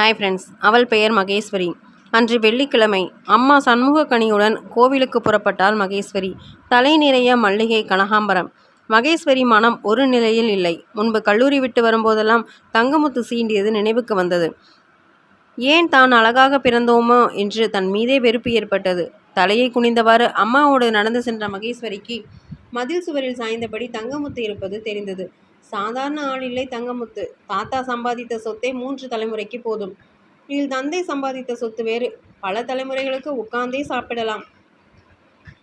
Hi friends அவள் பெயர் மகேஸ்வரி. அன்று வெள்ளிக்கிழமை அம்மா சண்முகக்கனியுடன் கோவிலுக்கு புறப்பட்டாள் மகேஸ்வரி. தலை நிறைய மல்லிகை கனகாம்பரம். மகேஸ்வரி மனம் ஒரு நிலையில் இல்லை. முன்பு கல்லூரி விட்டு வரும்போதெல்லாம் தங்கமுத்து சீண்டியது நினைவுக்கு வந்தது. ஏன் தான் அழகாக பிறந்தோமோ என்று தன் மீதே வெறுப்பு ஏற்பட்டது. தலையை குனிந்தவாறு அம்மாவோடு நடந்து சென்ற மகேஸ்வரிக்கு மதில் சுவரில் சாய்ந்தபடி தங்கமுத்து இருப்பது தெரிந்தது. சாதாரண ஆள் இல்லை தங்கமுத்து. தாத்தா சம்பாதித்த சொத்தே மூன்று தலைமுறைக்கு போதும். இதில் தந்தை சம்பாதித்த சொத்து வேறு. பல தலைமுறைகளுக்கு உட்கார்ந்தே சாப்பிடலாம்.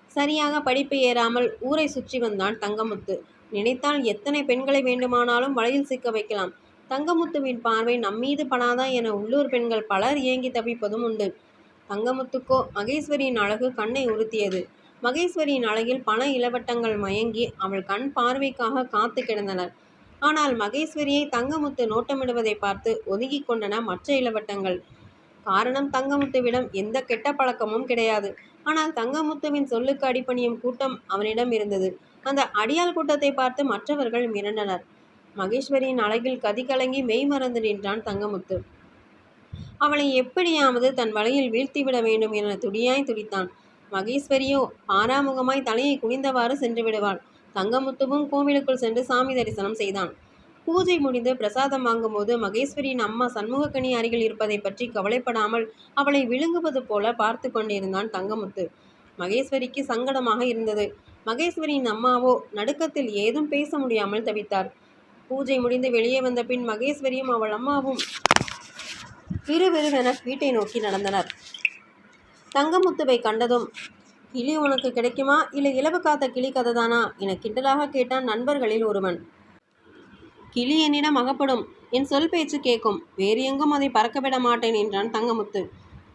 சரியாக படிப்பு ஏறாமல் ஊரை சுற்றி வந்தான் தங்கமுத்து. நினைத்தால் எத்தனை பெண்களை வேண்டுமானாலும் வலையில் சிக்க வைக்கலாம். தங்கமுத்துவின் பார்வை நம்மீது படாதா என உள்ளூர் பெண்கள் பலர் ஏங்கி தவிப்பதும் உண்டு. தங்கமுத்துக்கோ மகேஸ்வரியின் அழகு கண்ணை உறுத்தியது. மகேஸ்வரியின் அழகில் பல இளவட்டங்கள் மயங்கி அவள் கண் பார்வைக்காக காத்து கிடந்தனர். ஆனால் மகேஸ்வரியை தங்கமுத்து நோட்டமிடுவதை பார்த்து ஒதுங்கிக் கொண்டன மற்ற இளவட்டங்கள். காரணம் தங்கமுத்துவிடம் எந்த கெட்ட பழக்கமும் கிடையாது. ஆனால் தங்கமுத்துவின் சொல்லுக்கு அடிப்பணியும் கூட்டம் அவனிடம் இருந்தது. அந்த அடியாள் கூட்டத்தை பார்த்து மற்றவர்கள் மிரண்டனர். மகேஸ்வரியின் அழகில் கதி கலங்கி மெய் மறந்து நின்றான் தங்கமுத்து. அவளை எப்படியாவது தன் வலையில் வீழ்த்திவிட வேண்டும் என துடியாய் துடித்தான். மகேஸ்வரியோ பாராமுகமாய் தலையை குனிந்தவாறு சென்று விடுவாள். தங்கமுத்துவும் கோவிலுக்குள் சென்று சாமி தரிசனம் செய்தான். பூஜை முடிந்து பிரசாதம் வாங்கும்போது மகேஸ்வரியின் அம்மா சண்முகக்கனி அருகில் இருப்பதை பற்றி கவலைப்படாமல் அவளை விழுங்குவது போல பார்த்து கொண்டிருந்தான் தங்கமுத்து. மகேஸ்வரிக்கு சங்கடமாக இருந்தது. மகேஸ்வரியின் அம்மாவோ நடுக்கத்தில் ஏதும் பேச முடியாமல் தவித்தார். பூஜை முடிந்து வெளியே வந்த பின் மகேஸ்வரியும் அவள் அம்மாவும் விறுவிறுவென வீட்டை நோக்கி நடந்தனர். தங்கமுத்துவை கண்டதும் கிளி உனக்கு கிடைக்குமா? இல்லை இலவு காத்த கிளி கதைதானா? என கிண்டலாக கேட்டான் நண்பர்களில் ஒருவன். கிளி என்னிடம் அகப்படும். என் சொல் பேச்சு கேட்கும் வேறு எங்கும் அதை பறக்க விட மாட்டேன் என்றான் தங்கமுத்து.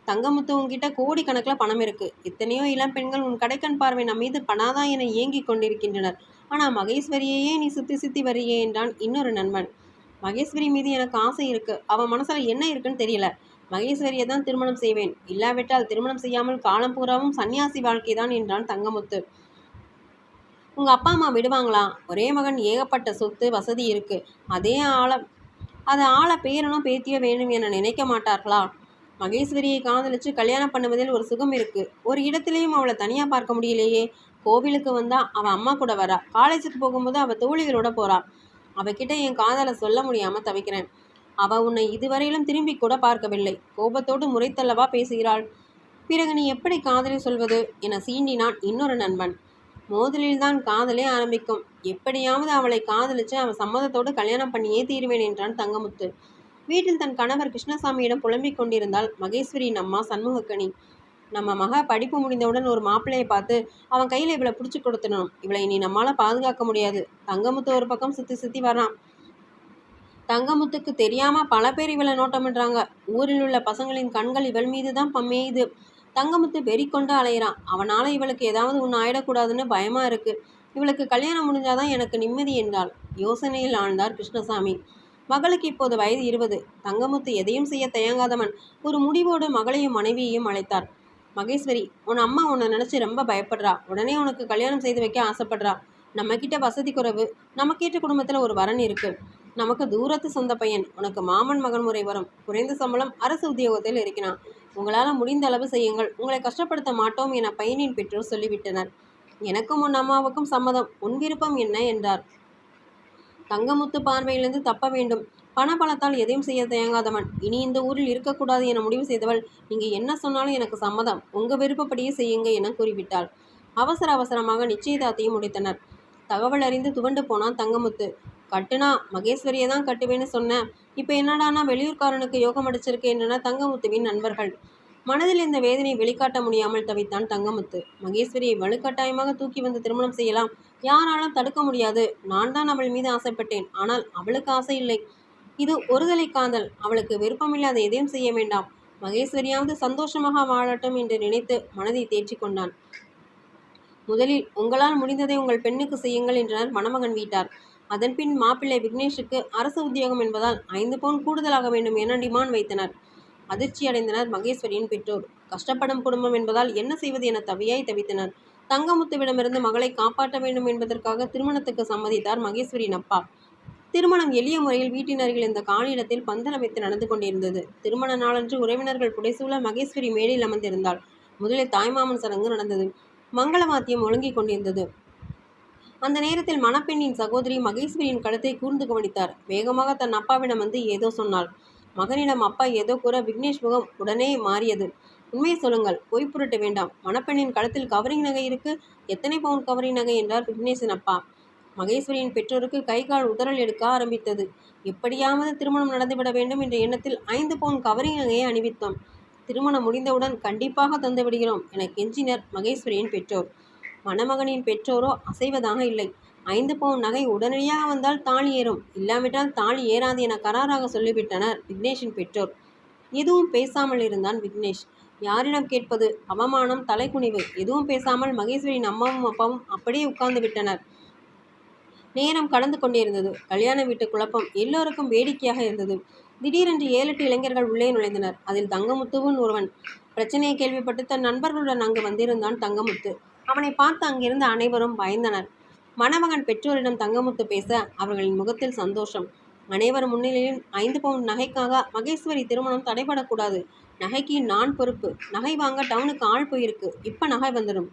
தங்கமுத்து உன்கிட்ட கோடி கணக்கில் பணம் இருக்கு. எத்தனையோ இளம் பெண்கள் உன் கடைக்கண் பார்வை நம் மீது பணாதா என ஏங்கிக் கொண்டிருக்கின்றனர். ஆனால் மகேஸ்வரியையே நீ சுத்தி சுத்தி வரியே என்றான் இன்னொரு நண்பன். மகேஸ்வரி மீது எனக்கு ஆசை இருக்கு. அவன் மனசில் என்ன இருக்குன்னு தெரியல. மகேஸ்வரியை தான் திருமணம் செய்வேன். இல்லாவிட்டால் திருமணம் செய்யாமல் காலம் பூராவும் சன்னியாசி வாழ்க்கை தான் என்றான் தங்கமுத்து. உங்க அப்பா அம்மா விடுவாங்களா? ஒரே மகன் ஏகப்பட்ட சொத்து வசதி இருக்கு. அதே ஆள அதை ஆள பேரனும் பேத்தியோ வேணும் என நினைக்க மாட்டார்களா? மகேஸ்வரியை காதலிச்சு கல்யாணம் பண்ணுவதில் ஒரு சுகம் இருக்கு. ஒரு இடத்திலையும் அவளை தனியா பார்க்க முடியலையே. கோவிலுக்கு வந்தா அவ அம்மா கூட வரா. காலேஜுக்கு போகும்போது அவ தோழிகளோட போறா. அவகிட்ட என் காதலை சொல்ல முடியாம தவிக்கிறேன். அவ உன்னை இதுவரையிலும் திரும்பி கூட பார்க்கவில்லை. கோபத்தோடு முறைத்தல்லவா பேசுகிறாள். பிறகு நீ எப்படி காதலை சொல்வது என சீண்டினான் இன்னொரு நண்பன். மோதலில்தான் காதலே ஆரம்பிக்கும். எப்படியாவது அவளை காதலிச்சு அவன் சம்மதத்தோடு கல்யாணம் பண்ணியே தீர்வேன் என்றான் தங்கமுத்து. வீட்டில் தன் கணவர் கிருஷ்ணசாமியிடம் புலம்பிக் கொண்டிருந்தால் மகேஸ்வரியின் அம்மா சண்முகக்கணி நம்ம மக படிப்பு முடிந்தவுடன் ஒரு மாப்பிள்ளையை பார்த்து அவன் கையில் இவளை பிடிச்சி கொடுத்துடணும். இவளை நீ நம்மளால் பாதுகாக்க முடியாது. தங்கமுத்து ஒரு பக்கம் சுற்றி சுற்றி வரான் தங்கமுத்துக்கு தெரியாம பல பேர் இவளை நோட்டமிடுறாங்க. ஊரில் உள்ள பசங்களின் கண்கள் இவள் மீது தான் பம்மேயுது. தங்கமுத்து வெறி கொண்டு அலையிறான். அவனால இவளுக்கு ஏதாவது ஒன்று ஆயிடக்கூடாதுன்னு பயமா இருக்கு. இவளுக்கு கல்யாணம் முடிஞ்சாதான் எனக்கு நிம்மதி என்றாள். யோசனையில் ஆழ்ந்தார் கிருஷ்ணசாமி. மகளுக்கு இப்போது வயது இருபது. தங்கமுத்து எதையும் செய்ய தயங்காதவன். ஒரு முடிவோடு மகளையும் மனைவியையும் அழைத்தார். மகேஸ்வரி உன் அம்மா உன்னை நினச்சி ரொம்ப பயப்படுறா. உடனே உனக்கு கல்யாணம் செய்து வைக்க ஆசைப்படுறா. நம்மக்கிட்ட வசதி குறைவு. நம்மக்கிட்ட குடும்பத்தில் ஒரு வரன் இருக்குது நமக்கு தூரத்து சொந்த பையன். உனக்கு மாமன் மகன் முறை வரும். குறைந்த சம்பளம் அரசு உத்தியோகத்தில் இருக்கிறான். உங்களால் முடிந்த அளவு செய்யுங்கள். உங்களை கஷ்டப்படுத்த மாட்டோம் என பையனின் பெற்றோர் சொல்லிவிட்டனர். எனக்கும் உன் அம்மாவுக்கும் சம்மதம். உன் விருப்பம் என்ன? என்றார். தங்கமுத்து பார்வையிலிருந்து தப்ப வேண்டும். பண பலத்தால் எதையும் செய்ய தயங்காதவன். இனி இந்த ஊரில் இருக்கக்கூடாது என முடிவு செய்தவள் நீங்கள் என்ன சொன்னாலும் எனக்கு சம்மதம். உங்கள் விருப்பப்படியே செய்யுங்க என கூறிவிட்டாள். அவசர அவசரமாக நிச்சயதார்த்தையும் முடித்தனர். தகவல் அறிந்து துவண்டு போனான் தங்கமுத்து. கட்டுனா மகேஸ்வரியை தான் கட்டுவேன்னு சொன்னேன். இப்போ என்னடானா வெளியூர்காரனுக்கு யோகம் அடிச்சிருக்கு என்னன்னா தங்கமுத்துவின் நண்பர்கள். மனதில் இந்த வேதனை வெளிக்காட்ட முடியாமல் தவித்தான் தங்கமுத்து. மகேஸ்வரியை வலுக்கட்டாயமாக தூக்கி வந்து திருமணம் செய்யலாம். யாராலும் தடுக்க முடியாது. நான் தான் அவள் மீது ஆசைப்பட்டேன். ஆனால் அவளுக்கு ஆசை இல்லை. இது ஒருதலை காதல். அவளுக்கு விருப்பமில்லாத எதையும் செய்ய வேண்டாம். மகேஸ்வரியாவது சந்தோஷமாக வாழட்டும் என்று நினைத்து மனதை தேற்றி கொண்டான். முதலில் உங்களால் முடிந்ததை உங்கள் பெண்ணுக்கு செய்யுங்கள் என்றனர் மணமகன் வீட்டார். அதன்பின் மாப்பிள்ளை விக்னேஷுக்கு அரசு உத்தியோகம் என்பதால் ஐந்து பவுன் கூடுதலாக வேண்டும் என டிமாண்ட் வைத்தனர். அதிர்ச்சி அடைந்தனர் மகேஸ்வரியின் பெற்றோர். கஷ்டப்படும் குடும்பம் என்பதால் என்ன செய்வது என தவியாய் தவித்தனர். தங்கமுத்துவிடமிருந்து மகளை காப்பாற்ற வேண்டும் என்பதற்காக திருமணத்துக்கு சம்மதித்தார் மகேஸ்வரியின் அப்பா. திருமணம் எளிய முறையில் வீட்டினர்கள் இந்த காலியிடத்தில் பந்தல் அமைத்து நடந்து கொண்டிருந்தது. திருமண நாளன்று உறவினர்கள் புடைசூழ மகேஸ்வரி மேடையில் அமர்ந்திருந்தாள். முதலில் தாய்மாமன் சடங்கு நடந்தது. மங்கள வாத்தியம் ஒழுங்கிக் கொண்டிருந்தது. அந்த நேரத்தில் மணப்பெண்ணின் சகோதரி மகேஸ்வரியின் கழுத்தை கூர்ந்து கவனித்தார். வேகமாக தன் அப்பாவிடம் வந்து ஏதோ சொன்னாள். மகனிடம் அப்பா ஏதோ கூற விக்னேஷ் முகம் உடனே மாறியது. உண்மையை சொல்லுங்கள். பொய் புரட்ட வேண்டாம். மணப்பெண்ணின் கழுத்தில் கவரிங் நகை இருக்கு. எத்தனை பவுன் கவரிங் நகை என்றார் விக்னேஷின் அப்பா. மகேஸ்வரியின் பெற்றோருக்கு கை கால் உதறல் எடுக்க ஆரம்பித்தது. எப்படியாவது திருமணம் நடந்துவிட வேண்டும் என்ற எண்ணத்தில் ஐந்து பவுன் கவரிங் நகையை அணிவித்தோம். திருமணம் முடிந்தவுடன் கண்டிப்பாக தந்துவிடுகிறோம் என கெஞ்சினர் மகேஸ்வரியின் பெற்றோர். மணமகனின் பெற்றோரோ அசைவதாக இல்லை. ஐந்து பவுன் நகை உடனடியாக வந்தால் தாலி ஏறும். இல்லாவிட்டால் தாலி ஏறாது என கராராக சொல்லிவிட்டனர் விக்னேஷின் பெற்றோர். எதுவும் பேசாமல் இருந்தான் விக்னேஷ். யாரிடம் கேட்பது? அவமானம் தலைக்குனிவு. எதுவும் பேசாமல் மகேஸ்வரியின் அம்மாவும் அப்பாவும் அப்படியே உட்கார்ந்து விட்டனர். நேரம் கடந்து கொண்டிருந்தது கல்யாண வீட்டு குழப்பம் எல்லோருக்கும் வேடிக்கையாக இருந்தது. திடீரென்று ஏழு எட்டு இளைஞர்கள் உள்ளே நுழைந்தனர். அதில் தங்கமுத்துவும் ஒருவன் பிரச்சனையை கேள்விப்பட்டு தன் நண்பர்களுடன் அங்கு வந்திருந்தான் தங்கமுத்து. அவனை பார்த்து அங்கிருந்த அனைவரும் பயந்தனர். மணமகன் பெற்றோரிடம் தங்கமுத்து பேச அவர்களின் முகத்தில் சந்தோஷம். அனைவர் முன்னிலையில் ஐந்து பவுன் நகைக்காக மகேஸ்வரி திருமணம் தடைபடக்கூடாது. நகைக்கு நான் பொறுப்பு. நகை வாங்க டவுனுக்கு ஆள் போயிருக்கு. இப்ப நகை வந்துடும்.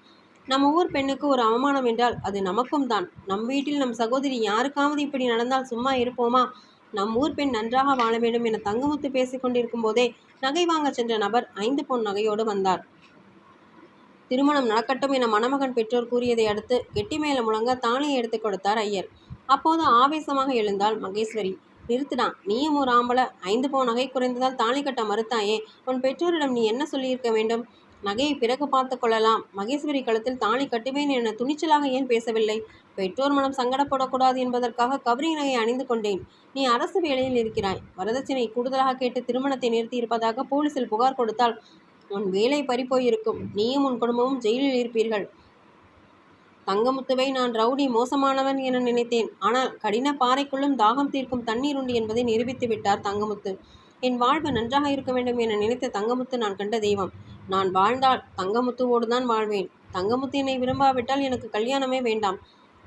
நம்ம ஊர் பெண்ணுக்கு ஒரு அவமானம் என்றால் அது நமக்கும் தான். நம் வீட்டில் நம் சகோதரி யாருக்காவது இப்படி நடந்தால் சும்மா இருப்போமா? நம் ஊர் பெண் நன்றாக வாழ வேண்டும் என தங்கமுத்து பேசிக் கொண்டிருக்கும் போதே நகை வாங்க சென்ற நபர் ஐந்து பொன் நகையோடு வந்தார். திருமணம் நடக்கட்டும் என மணமகன் பெற்றோர் கூறியதை அடுத்து கெட்டி மேல முழங்க தாலியை எடுத்துக் கொடுத்தார் ஐயர். அப்போது ஆவேசமாக எழுந்தாள் மகேஸ்வரி. நிறுத்துடா நீயும் ஒரு ஆம்பளை. ஐந்து பவுன் நகை குறைந்ததால் தாலி கட்ட மறுத்தாயே உன் பெற்றோரிடம் நீ என்ன சொல்லியிருக்க வேண்டும்? நகையை பிறகு பார்த்து கொள்ளலாம். மகேஸ்வரி கழுத்தில் தாலி கட்டுவேன் என துணிச்சலாக ஏன் பேசவில்லை? பெற்றோர் மனம் சங்கடப்படக்கூடாது என்பதற்காக கவரிங் நகையை அணிந்து கொண்டேன். நீ அரசு வேலையில் இருக்கிறாய். வரதட்சணை கூடுதலாக கேட்டு திருமணத்தை நிறுத்தி இருப்பதாக போலீசில் புகார் கொடுத்தால் உன் வேலை பறிப்போயிருக்கும் நீயும் உன் குடும்பமும் ஜெயிலில் இருப்பீர்கள். தங்கமுத்துவை நான் ரவுடி மோசமானவன் என நினைத்தேன். ஆனால் கடின பாறைக்குள்ளும் தாகம் தீர்க்கும் தண்ணீர் உண்டு என்பதை நிரூபித்து விட்டார் தங்கமுத்து. என் வாழ்வு நன்றாக இருக்க வேண்டும் என நினைத்த தங்கமுத்து நான் கண்ட தெய்வம். நான் வாழ்ந்தால் தங்கமுத்துவோடு தான் வாழ்வேன். தங்கமுத்து என்னை விரும்பாவிட்டால் எனக்கு கல்யாணமே வேண்டாம்.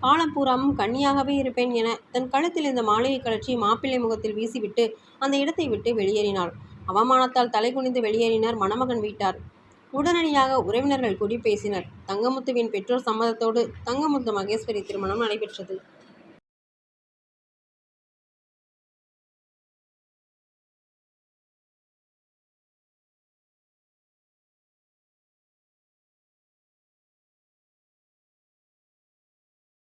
காலம் கன்னியாகவே இருப்பேன் என தன் கழுத்தில் இந்த மாலையை கழற்றி மாப்பிள்ளை முகத்தில் வீசிவிட்டு அந்த இடத்தை விட்டு வெளியேறினாள். அவமானத்தால் தலைகுனிந்து வெளியேறினார் மணமகன் வீட்டார். உடனடியாக உறவினர்கள் கூடி பேசினர். தங்கமுத்துவின் பெற்றோர் சம்மதத்தோடு தங்கமுத்து மகேஸ்வரி திருமணம் நடைபெற்றது.